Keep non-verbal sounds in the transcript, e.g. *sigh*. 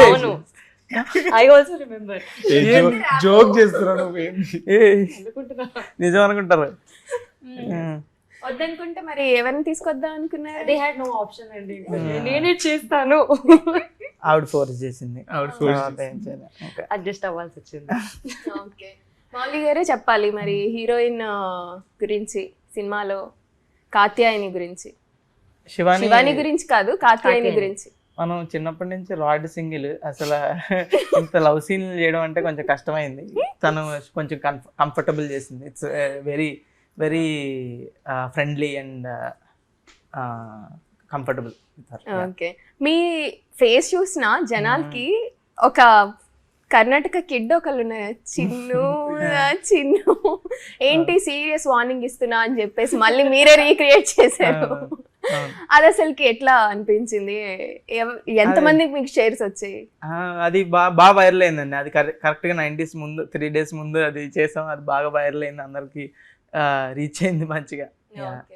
అవును. I also remember joke? అనుకుంటున్నా నిజం అనుకుంటారు వద్దనుకుంటే మరి ఎవరిని తీసుకొద్దాం అనుకున్నారు? దే హ్యాడ్ నో ఆప్షన్ అండి. నేనే చేస్తాను. ఆవిడ ఫోర్స్ చేసింది. ఆవిడ. అడ్జస్ట్ అవ్వాల్సి వచ్చింది. ఓకే. మౌలి గారే చెప్పాలి మరి హీరోయిన్ గురించి సినిమాలో కాత్యాయని గురించి. శివాని శివాని గురించి కాదు కాత్యాయని. గురించి. మనం చిన్నప్పటి నుంచి రాడ్ సింగిల్ అసలు ఇంత లవ్ సీన్ చేయడం అంటే కొంచెం కష్టమైంది. తను కొంచెం కంఫర్టబుల్ చేసింది. It's very very friendly and comfortable okay me face చూసిన జనాలకి ఒక కర్ణాటక కిడ్ ఒకళ్ళు ఉన్నారు చిన్ను *laughs* చిన్ను. ఏంటి సీరియస్ వార్నింగ్ ఇస్తున్నా అని చెప్పేసి మళ్ళీ మీరే రీక్రియేట్ చేశారు. అది అసలుకి ఎట్లా అనిపించింది? ఎవ- ఎంతమందికి మీకు షేర్స్ వచ్చాయి? అది బాగా బాగా వైరల్ అయిందండి. అది కరెక్ట్గా నైంటీస్ ముందు త్రీ డేస్ ముందు అది చేసాం. అది బాగా వైరల్ అయింది అందరికి. రీచ్ అయింది మంచిగా.